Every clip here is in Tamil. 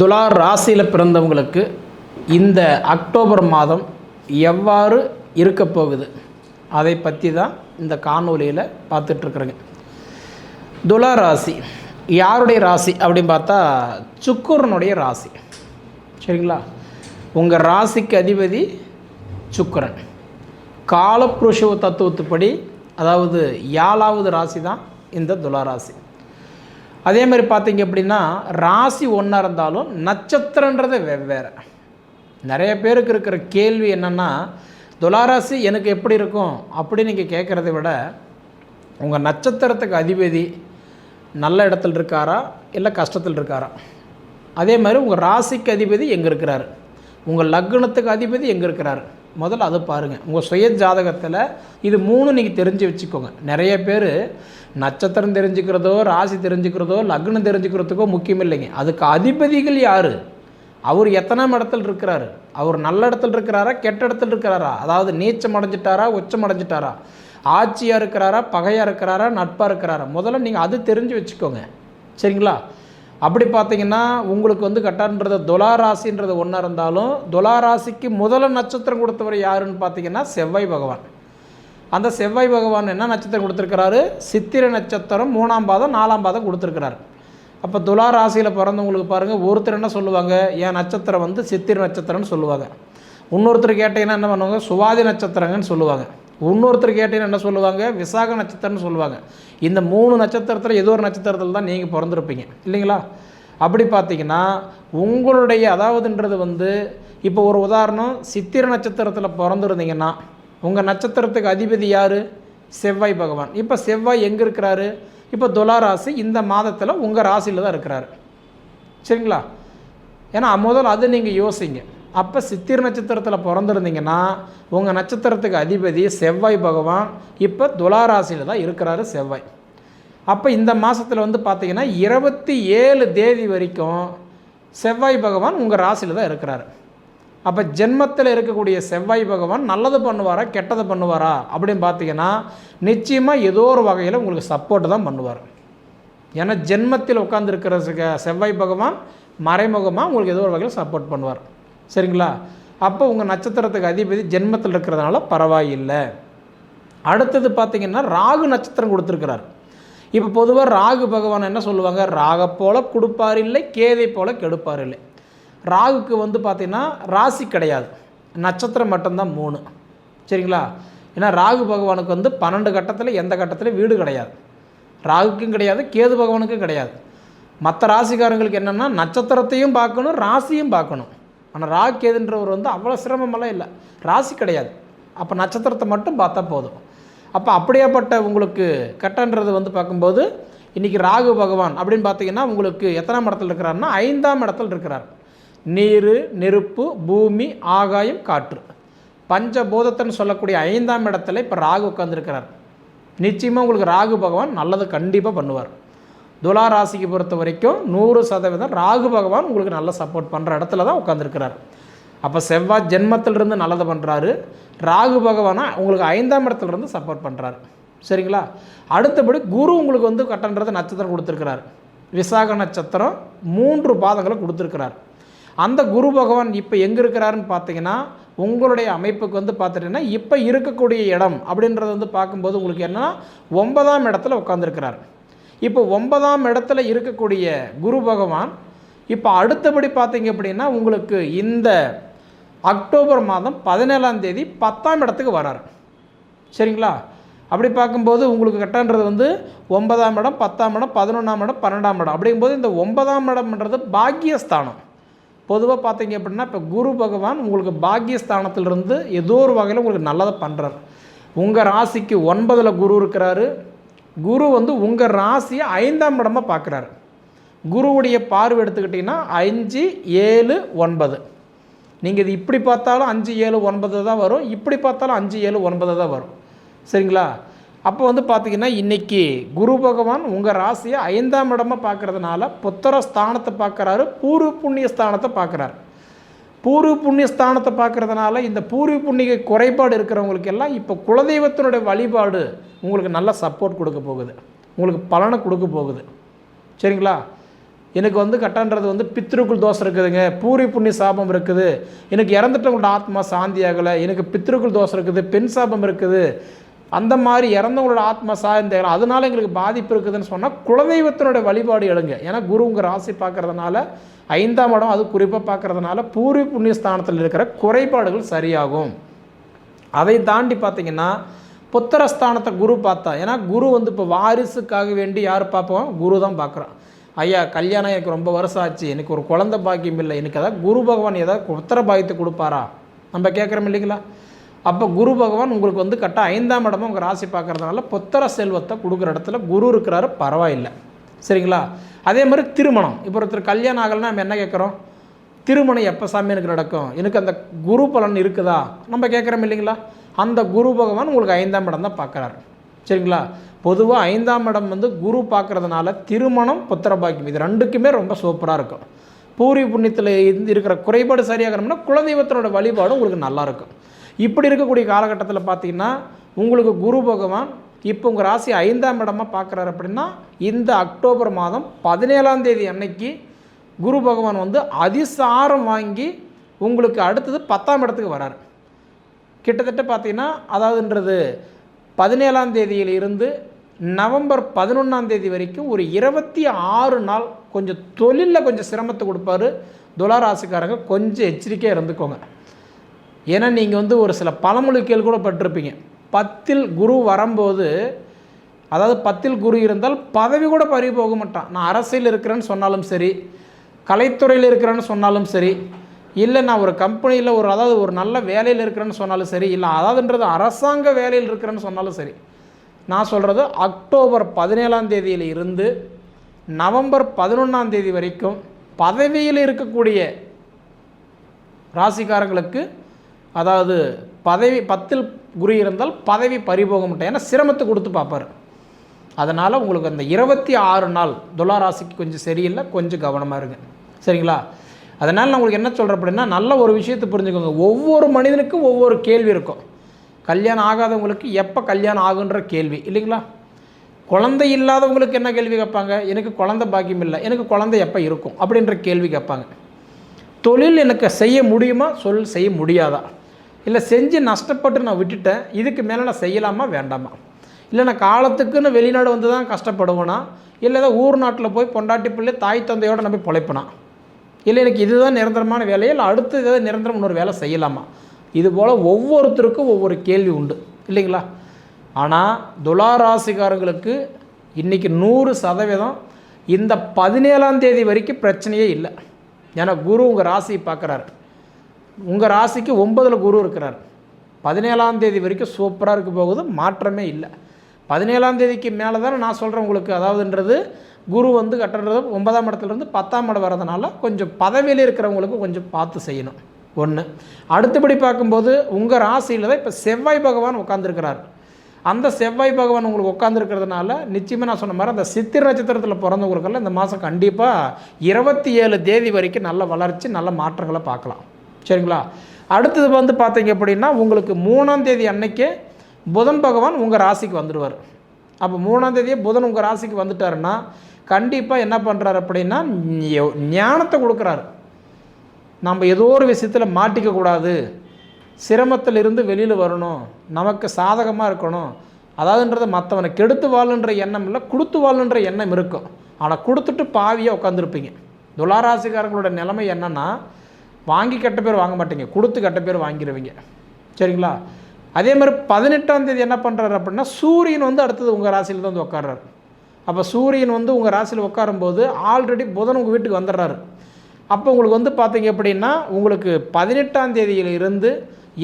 துலா ராசியில் பிறந்தவங்களுக்கு இந்த அக்டோபர் மாதம் எவ்வாறு இருக்க போகுது? அதை பற்றி தான் இந்த காணொலியில் பார்த்துட்ருக்குறேங்க துலா ராசி. யாருடைய ராசி அப்படின்னு பார்த்தா சுக்குரனுடைய ராசி. சரிங்களா? உங்கள் ராசிக்கு அதிபதி சுக்கிரன். காலப்புருஷ தத்துவத்துப்படி அதாவது ஏழாவது ராசி தான் இந்த துலா ராசி. அதே மாதிரி பார்த்தீங்க அப்படின்னா ராசி ஒன்றா இருந்தாலும் நட்சத்திரன்றது வெவ்வேறு. நிறைய பேருக்கு இருக்கிற கேள்வி என்னென்னா துளாராசி எனக்கு எப்படி இருக்கும் அப்படின்னு நீங்கள் கேட்குறத விட உங்கள் நட்சத்திரத்துக்கு அதிபதி நல்ல இடத்துல இருக்காரா இல்லை கஷ்டத்தில் இருக்காரா? அதே மாதிரி உங்கள் ராசிக்கு அதிபதி எங்கே இருக்கிறாரு? உங்கள் லக்னத்துக்கு அதிபதி எங்கே இருக்கிறாரு? முதல்ல அதை பாருங்கள் உங்கள் சுய ஜாதகத்தில் இது மூணு நீங்கள் தெரிஞ்சு வச்சுக்கோங்க. நிறைய பேர் நட்சத்திரம் தெரிஞ்சுக்கிறதோ ராசி தெரிஞ்சுக்கிறதோ லக்னம் தெரிஞ்சுக்கிறதுக்கோ முக்கியம் இல்லைங்க. அதுக்கு அதிபதிகள் யார்? அவர் எத்தனாம் இடத்துல இருக்கிறாரு? அவர் நல்ல இடத்துல இருக்கிறாரா கெட்ட இடத்துல இருக்கிறாரா? அதாவது நீச்சம் அடைஞ்சிட்டாரா உச்சம் அடைஞ்சிட்டாரா? ஆட்சியாக இருக்கிறாரா பகையாக இருக்கிறாரா நட்பாக இருக்கிறாரா? முதல்ல நீங்கள் அது தெரிஞ்சு வச்சுக்கோங்க. சரிங்களா? அப்படி பார்த்தீங்கன்னா உங்களுக்கு வந்து கட்டான்றது துலாராசின்றது ஒன்றா இருந்தாலும் துலாராசிக்கு முதல நட்சத்திரம் கொடுத்தவர் யாருன்னு பார்த்தீங்கன்னா செவ்வாய் பகவான். அந்த செவ்வாய் பகவான் என்ன நட்சத்திரம் கொடுத்துருக்கிறாரு? சித்திரை நட்சத்திரம் மூணாம் பாதம் நாலாம் பாதம் கொடுத்துருக்கிறாரு. அப்போ துலா ராசியில் பிறந்தவங்களுக்கு பாருங்கள் ஒருத்தர் என்ன சொல்லுவாங்க? என் நட்சத்திரம் வந்து சித்திரை நட்சத்திரம்னு சொல்லுவாங்க. இன்னொருத்தர் கேட்டிங்கன்னா என்ன பண்ணுவாங்க? சுவாதி நட்சத்திரங்கன்னு சொல்லுவாங்க. இன்னொருத்தர் கேட்டீங்கன்னா என்ன சொல்லுவாங்க? விசாக நட்சத்திரம்னு சொல்லுவாங்க. இந்த மூணு நட்சத்திரத்தில் ஏதோ ஒரு நட்சத்திரத்தில் தான் நீங்கள் பிறந்திருப்பீங்க. இல்லைங்களா? அப்படி பார்த்தீங்கன்னா உங்களுடைய அதாவதுன்றது வந்து இப்போ ஒரு உதாரணம் சித்திரை நட்சத்திரத்தில் பிறந்திருந்தீங்கன்னா உங்கள் நட்சத்திரத்துக்கு அதிபதி யார்? செவ்வாய் பகவான். இப்போ செவ்வாய் எங்கே இருக்கிறாரு? இப்போ துலா ராசி இந்த மாதத்தில் உங்கள் ராசியில் தான் இருக்கிறாரு. சரிங்களா? ஏன்னா முதல்ல அது நீங்கள் யோசிங்க. அப்போ சித்திர நட்சத்திரத்தில் பிறந்திருந்தீங்கன்னா உங்கள் நட்சத்திரத்துக்கு அதிபதி செவ்வாய் பகவான். இப்போ துலா ராசியில் தான் இருக்கிறாரு செவ்வாய். அப்போ இந்த மாதத்தில் வந்து பார்த்தீங்கன்னா இருபத்தி ஏழு தேதி வரைக்கும் செவ்வாய் பகவான் உங்கள் ராசியில் தான் இருக்கிறாரு. அப்போ ஜென்மத்தில் இருக்கக்கூடிய செவ்வாய் பகவான் நல்லது பண்ணுவாரா கெட்டது பண்ணுவாரா அப்படின்னு பார்த்தீங்கன்னா நிச்சயமாக ஏதோ ஒரு வகையில் உங்களுக்கு சப்போர்ட் தான் பண்ணுவார். ஏன்னா ஜென்மத்தில் உட்காந்துருக்கிற செவ்வாய் பகவான் மறைமுகமாக உங்களுக்கு ஏதோ ஒரு வகையில் சப்போர்ட் பண்ணுவார். சரிங்களா? அப்போ உங்கள் நட்சத்திரத்துக்கு அதிபதி ஜென்மத்தில் இருக்கிறதுனால பரவாயில்லை. அடுத்தது பார்த்தீங்கன்னா ராகு நட்சத்திரம் கொடுத்துருக்கிறார். இப்போ பொதுவாக ராகு பகவான் என்ன சொல்லுவாங்க? ராக போல கொடுப்பார் இல்லை கேதை போல் கெடுப்பார் இல்லை. ராகுக்கு வந்து பார்த்திங்கன்னா ராசி கிடையாது. நட்சத்திரம் மட்டும்தான் மூணு. சரிங்களா? ஏன்னா ராகு பகவானுக்கு வந்து பன்னெண்டு கட்டத்தில் எந்த கட்டத்தில் வீடு கிடையாது. ராகுக்கும் கிடையாது கேது பகவானுக்கும் கிடையாது. மற்ற ராசிக்காரங்களுக்கு என்னென்னா நட்சத்திரத்தையும் பார்க்கணும் ராசியும் பார்க்கணும். ஆனால் ராகு வந்து அவ்வளோ சிரமமெல்லாம் இல்லை. ராசி கிடையாது. அப்போ நட்சத்திரத்தை மட்டும் பார்த்தா போதும். அப்போ அப்படியேப்பட்ட உங்களுக்கு கட்டன்றது வந்து பார்க்கும்போது இன்றைக்கி ராகு பகவான் அப்படின்னு பார்த்தீங்கன்னா உங்களுக்கு எத்தனாம் இடத்துல இருக்கிறாருன்னா ஐந்தாம் இடத்துல இருக்கிறார். நீர் நெருப்பு பூமி ஆகாயம் காற்று. பஞ்சபூதத்தன்னு சொல்லக்கூடிய ஐந்தாம் இடத்துல இப்போ ராகு உட்காந்துருக்கிறார் நிச்சயமாக உங்களுக்கு ராகு பகவான் நல்லது கண்டிப்பாக பண்ணுவார். துலா ராசிக்கு பொறுத்த வரைக்கும் நூறு சதவீதம் ராகு பகவான் உங்களுக்கு நல்லா சப்போர்ட் பண்ணுற இடத்துல தான் உட்காந்துருக்கிறார் அப்போ செவ்வாய் ஜென்மத்திலிருந்து நல்லதை பண்ணுறாரு ராகு பகவானா உங்களுக்கு ஐந்தாம் இடத்துலேருந்து சப்போர்ட் பண்ணுறாரு சரிங்களா? அடுத்தபடி குரு உங்களுக்கு வந்து கட்டன்றது நட்சத்திரம் கொடுத்துருக்கிறார். விசாக நட்சத்திரம் மூன்று பாதங்களை கொடுத்துருக்கிறார். அந்த குரு பகவான் இப்போ எங்கே இருக்கிறாருன்னு பார்த்தீங்கன்னா உங்களுடைய அமைப்புக்கு வந்து பார்த்துட்டிங்கன்னா இப்போ இருக்கக்கூடிய இடம் அப்படின்றத வந்து பார்க்கும்போது உங்களுக்கு என்னன்னா ஒன்பதாம் இடத்துல உட்காந்துருக்கிறார் இப்போ ஒன்பதாம் இடத்துல இருக்கக்கூடிய குரு பகவான் இப்போ அடுத்தபடி பார்த்தீங்க அப்படின்னா உங்களுக்கு இந்த அக்டோபர் மாதம் பதினேழாம் தேதி பத்தாம் இடத்துக்கு வரார். சரிங்களா? அப்படி பார்க்கும்போது உங்களுக்கு கட்டன்றது வந்து ஒன்பதாம் இடம் பத்தாம் இடம் பதினொன்றாம் இடம் பன்னெண்டாம் இடம். அப்படிங்கும்போது இந்த ஒன்பதாம் இடம்ன்றது பாக்கியஸ்தானம். பொதுவாக பார்த்தீங்க அப்படின்னா இப்போ குரு பகவான் உங்களுக்கு பாக்கியஸ்தானத்திலிருந்து ஏதோ ஒரு வகையில் உங்களுக்கு நல்லதை பண்ணுறார் உங்கள் ராசிக்கு ஒன்பதில் குரு இருக்கிறாரு. குரு வந்து உங்கள் ராசியை ஐந்தாம் இடமாக பார்க்குறாரு. குருவுடைய பார்வை எடுத்துக்கிட்டிங்கன்னா அஞ்சு ஏழு ஒன்பது. நீங்கள் இது இப்படி பார்த்தாலும் அஞ்சு ஏழு ஒன்பது தான் வரும். இப்படி பார்த்தாலும் அஞ்சு ஏழு ஒன்பது தான் வரும். சரிங்களா? அப்போ வந்து பார்த்தீங்கன்னா இன்றைக்கி குரு பகவான் உங்கள் ராசியை ஐந்தாம் இடமாக பார்க்கறதுனால புத்திர ஸ்தானத்தை பார்க்குறாரு பூர்வ புண்ணிய ஸ்தானத்தை பார்க்குறாரு. பூர்வ புண்ணிய ஸ்தானத்தை பார்க்குறதுனால இந்த பூர்வ புண்ணிய குறைபாடு இருக்கிறவங்களுக்கு எல்லாம் இப்போ குலதெய்வத்தினுடைய வழிபாடு உங்களுக்கு நல்ல சப்போர்ட் கொடுக்க போகுது. உங்களுக்கு பலனை கொடுக்க போகுது. சரிங்களா? எனக்கு வந்து கட்டன்றது வந்து பித்ருக்குள் தோஷம் இருக்குதுங்க. பூரி புண்ணிய சாபம் இருக்குது. எனக்கு இறந்துட்டவங்களோட ஆத்மா சாந்தி ஆகலை. எனக்கு பித்ருக்குள் தோஷம் இருக்குது. பெண் சாபம் இருக்குது. அந்த மாதிரி இறந்தவங்களோட ஆத்மா சாய்ந்த அதனால எங்களுக்கு பாதிப்பு இருக்குதுன்னு சொன்னால் குலதெய்வத்தினுடைய வழிபாடு எழுங்க ஏன்னா குரு ராசி பார்க்கறதுனால ஐந்தாம் இடம் அது குறிப்பாக பார்க்கறதுனால பூரி புண்ணிய ஸ்தானத்தில் இருக்கிற குறைபாடுகள் சரியாகும். அதை தாண்டி பார்த்தீங்கன்னா புத்திரஸ்தானத்தை குரு பார்த்தா ஏன்னா குரு வந்து இப்போ வாரிசுக்காக வேண்டி யார் பார்ப்போம்? குரு தான் பார்க்குறான். ஐயா கல்யாணம் எனக்கு ரொம்ப வருஷம் ஆச்சு எனக்கு ஒரு குழந்தை பாக்கியம் இல்லை எனக்கு ஏதாவது குரு பகவான் ஏதாவது புத்திர பாக்கியத்தை கொடுப்பாரா? நம்ம கேட்குறோம் இல்லைங்களா? அப்போ குரு பகவான் உங்களுக்கு வந்து கரெக்டாக ஐந்தாம் இடமும் உங்கள் ராசி பார்க்குறதுனால புத்திர செல்வத்தை கொடுக்குற இடத்துல குரு இருக்கிறாரு பரவாயில்லை. சரிங்களா? அதே மாதிரி திருமணம். இப்போ ஒருத்தர் கல்யாணம் ஆகலைன்னா நம்ம என்ன கேட்குறோம்? திருமணம் எப்போ சாமி எனக்கு நடக்கும்? எனக்கு அந்த குரு பலன் இருக்குதா? நம்ம கேட்குறோம் இல்லைங்களா? அந்த குரு பகவான் உங்களுக்கு ஐந்தாம் இடம் தான் பார்க்குறாரு. சரிங்களா? பொதுவாக ஐந்தாம் இடம் வந்து குரு பார்க்கறதுனால திருமணம் புத்திர பாக்கியம் இது ரெண்டுக்குமே ரொம்ப சூப்பராக இருக்கும். பூரி புண்ணியத்தில் இருந்து இருக்கிற குறைபாடு சரியாகணும்னா குலதெய்வத்தினோட வழிபாடு உங்களுக்கு நல்லாயிருக்கும் இப்படி இருக்கக்கூடிய காலகட்டத்தில் பார்த்தீங்கன்னா உங்களுக்கு குரு பகவான் இப்போ உங்கள் ராசி ஐந்தாம் இடமாக பார்க்குறாரு அப்படின்னா இந்த அக்டோபர் மாதம் பதினேழாம் தேதி அன்னைக்கு குரு பகவான் வந்து அதிசாரம் வாங்கி உங்களுக்கு அடுத்தது பத்தாம் இடத்துக்கு வராரு. கிட்டத்தட்ட பார்த்தீங்கன்னா அதாவதுன்றது பதினேழாம் தேதியில் இருந்து நவம்பர் பதினொன்றாம் தேதி வரைக்கும் ஒரு இருபத்தி ஆறு நாள் கொஞ்சம் தொழிலில் கொஞ்சம் சிரமத்தை கொடுப்பாரு. துளாராசிக்காரங்க கொஞ்சம் எச்சரிக்கையாக இருந்துக்கோங்க. ஏன்னா நீங்கள் வந்து ஒரு சில பழமொழிகள் கூட பட்டிருப்பீங்க பத்தில் குரு வரும்போது அதாவது பத்தில் குரு இருந்தால் பதவி கூட பறி போக மாட்டான். நான் அரசியல் இருக்கிறேன்னு சொன்னாலும் சரி கலைத்துறையில் இருக்கிறேன்னு சொன்னாலும் சரி இல்லை நான் ஒரு கம்பெனியில் ஒரு அதாவது ஒரு நல்ல வேலையில் இருக்கிறேன்னு சொன்னாலும் சரி இல்லை அதாவதுன்றது அரசாங்க வேலையில் இருக்கிறேன்னு சொன்னாலும் சரி நான் சொல்கிறது அக்டோபர் பதினேழாம் தேதியில் இருந்து நவம்பர் பதினொன்றாம் தேதி வரைக்கும் பதவியில் இருக்கக்கூடிய ராசிக்காரங்களுக்கு அதாவது பதவி பத்தில் குரு இருந்தால் பதவி பறிபோக மாட்டேன் ஏன்னா சிரமத்தை கொடுத்து பார்ப்பார். அதனால் உங்களுக்கு அந்த இருபத்தி ஆறு நாள் துலா ராசிக்கு கொஞ்சம் சரியில்லை கொஞ்சம் கவனமாக இருங்க. சரிங்களா? அதனால் நான் உங்களுக்கு என்ன சொல்கிறேன் அப்படின்னா நல்ல ஒரு விஷயத்தை புரிஞ்சுக்கோங்க. ஒவ்வொரு மனிதனுக்கும் ஒவ்வொரு கேள்வி இருக்கும். கல்யாணம் ஆகாதவங்களுக்கு எப்போ கல்யாணம் ஆகுன்ற கேள்வி இல்லைங்களா? குழந்தை இல்லாதவங்களுக்கு என்ன கேள்வி கேட்பாங்க? எனக்கு குழந்தை பாக்கியம் இல்லை எனக்கு குழந்தை எப்போ இருக்கும் அப்படின்ற கேள்வி கேட்பாங்க. தொழில் எனக்கு செய்ய முடியுமா? சொல் செய்ய முடியாதா? இல்லை செஞ்சு நஷ்டப்பட்டு நான் விட்டுட்டேன் இதுக்கு மேலே நான் செய்யலாமா வேண்டாமா? இல்லை நான் காலத்துக்குன்னு வெளிநாடு வந்து தான் கஷ்டப்படுவேனா? இல்லை ஏதோ ஊர் நாட்டில் போய் பொண்டாட்டி பிள்ளை தாய் தந்தையோடு நம்ம போய் இல்லை எனக்கு இதுதான் நிரந்தரமான வேலையா இல்லை அடுத்து ஏதாவது நிரந்தரம் இன்னொரு வேலை செய்யலாமா? இது போல் ஒவ்வொருத்தருக்கும் ஒவ்வொரு கேள்வி உண்டு இல்லைங்களா? ஆனால் துளாராசிக்காரங்களுக்கு இன்றைக்கி நூறு சதவீதம் இந்த பதினேழாம் தேதி வரைக்கும் பிரச்சனையே இல்லை. ஏன்னா குரு உங்கள் ராசியை பார்க்குறாரு. உங்கள் ராசிக்கு ஒன்பதில் குரு இருக்கிறார். பதினேழாம் தேதி வரைக்கும் சூப்பராக இருக்க போகுது மாற்றமே இல்லை. பதினேழாம் தேதிக்கு மேலே தானே நான் சொல்கிறேன் உங்களுக்கு. அதாவதுன்றது குரு வந்து கட்டுறது ஒன்பதாம் இடத்துலேருந்து பத்தாம் இடம் வரதுனால கொஞ்சம் பதவியில் இருக்கிறவங்களுக்கு கொஞ்சம் பார்த்து செய்யணும். ஒன்று அடுத்தபடி பார்க்கும்போது உங்கள் ராசியில் தான் இப்போ செவ்வாய் பகவான் உட்காந்துருக்கிறார் அந்த செவ்வாய் பகவான் உங்களுக்கு உட்காந்துருக்கிறதுனால நிச்சயமாக நான் சொன்ன மாதிரி அந்த சித்திர நட்சத்திரத்தில் பிறந்தவங்களுக்கெல்லாம் இந்த மாதம் கண்டிப்பாக இருபத்தி ஏழு தேதி வரைக்கும் நல்ல வளர்ச்சி நல்ல மாற்றங்களை பார்க்கலாம். சரிங்களா? அடுத்தது வந்து பார்த்தீங்க அப்படின்னா உங்களுக்கு மூணாம் தேதி அன்னைக்கே புதன் பகவான் உங்கள் ராசிக்கு வந்துடுவார். அப்போ மூணாம் தேதியே புதன் உங்கள் ராசிக்கு வந்துட்டாருன்னா கண்டிப்பாக என்ன பண்ணுறாரு அப்படின்னா ஞானத்தை கொடுக்குறாரு. நம்ம ஏதோ ஒரு விஷயத்தில் மாட்டிக்கக்கூடாது சிரமத்தில் இருந்து வெளியில் வரணும். நமக்கு சாதகமாக இருக்கணும். அதாவதுன்றது மற்றவனை கெடுத்து வாழுன்ற எண்ணம் இல்லை கொடுத்து வாழுன்ற எண்ணம் இருக்கும். ஆனால் கொடுத்துட்டு பாவியாக உட்காந்துருப்பீங்க துளாராசிக்காரங்களோட நிலைமை என்னென்னா வாங்கி கெட்ட பேர் வாங்க மாட்டீங்க. கொடுத்து கெட்ட பேர் வாங்கிடுவீங்க சரிங்களா? அதே மாதிரி பதினெட்டாம் தேதி என்ன பண்ணுறாரு அப்படின்னா சூரியன் வந்து அடுத்தது உங்கள் ராசியில் தான் வந்து உட்காடுறாரு அப்போ சூரியன் வந்து உங்கள் ராசியில் உட்காரும்போது ஆல்ரெடி புதன் உங்கள் வீட்டுக்கு வந்துடுறாரு. அப்போ உங்களுக்கு வந்து பார்த்தீங்க அப்படின்னா உங்களுக்கு பதினெட்டாம் தேதியில் இருந்து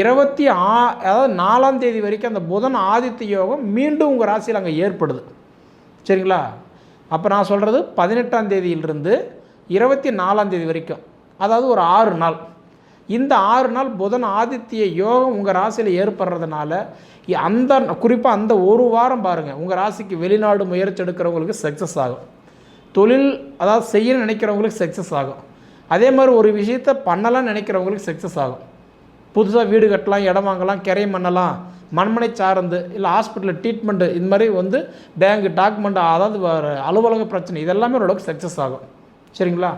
இருபத்தி ஆ அதாவது நாலாம் தேதி வரைக்கும் அந்த புதன் ஆதித்ய யோகம் மீண்டும் உங்கள் ராசியில் அங்கே ஏற்படுது. சரிங்களா? அப்போ நான் சொல்கிறது பதினெட்டாம் தேதியிலிருந்து இருபத்தி நாலாம் தேதி வரைக்கும். அதாவது ஒரு ஆறு நாள். இந்த ஆறு நாள் புதன் ஆதித்ய யோகம் உங்கள் ராசியில் ஏற்படுறதுனால அந்த குறிப்பாக அந்த ஒரு வாரம் பாருங்கள் உங்கள் ராசிக்கு வெளிநாடு முயற்சி எடுக்கிறவங்களுக்கு சக்ஸஸ் ஆகும். தொழில் அதாவது செய்ய நினைக்கிறவங்களுக்கு சக்ஸஸ் ஆகும். அதே மாதிரி ஒரு விஷயத்த பண்ணலாம் நினைக்கிறவங்களுக்கு சக்ஸஸ் ஆகும். புதுசாக வீடு கட்டலாம் இடம் வாங்கலாம் கிரையம் பண்ணலாம் மண்மனை சார்ந்து இல்லை ஹாஸ்பிட்டலில் ட்ரீட்மெண்ட்டு இது மாதிரி வந்து பேங்க் டாக்குமெண்ட் அதாவது அலுவலக பிரச்சனை இதெல்லாமே ஓரளவுக்கு சக்ஸஸ் ஆகும். சரிங்களா?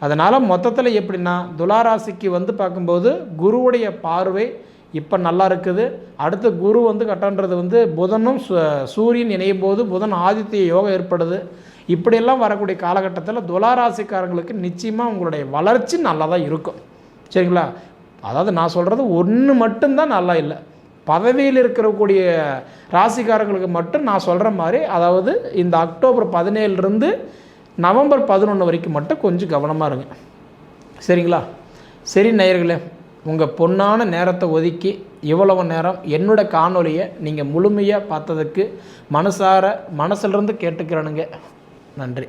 அதனால் மொத்தத்தில் எப்படின்னா துளாராசிக்கு வந்து பார்க்கும்போது குருவுடைய பார்வை இப்போ நல்லா இருக்குது. அடுத்து குரு வந்து கட்டன்றது வந்து புதனும் சு- சூரியன் இணையும் போது புதன் ஆதித்ய யோகம் ஏற்படுது. இப்படியெல்லாம் வரக்கூடிய காலகட்டத்தில் துளாராசிக்காரங்களுக்கு நிச்சயமாக உங்களுடைய வளர்ச்சி நல்லா தான் இருக்கும். சரிங்களா? அதாவது நான் சொல்கிறது ஒன்று மட்டும்தான் நல்லா இல்லை. பதவியில் இருக்கக்கூடிய ராசிக்காரங்களுக்கு மட்டும் நான் சொல்கிற மாதிரி அதாவது இந்த அக்டோபர் பதினேழுலேருந்து நவம்பர் பதினொன்று வரைக்கும் மட்டும் கொஞ்சம் கவனமாக இருங்க. சரிங்களா? சரி நேயர்களே உங்கள் பொன்னான நேரத்தை ஒதுக்கி இவ்வளவு நேரம் என்னோட காணொலியை நீங்கள் முழுமையாக பார்த்ததுக்கு மனசார மனசுலேருந்து கேட்டுக்கிறனுங்க. நன்றி.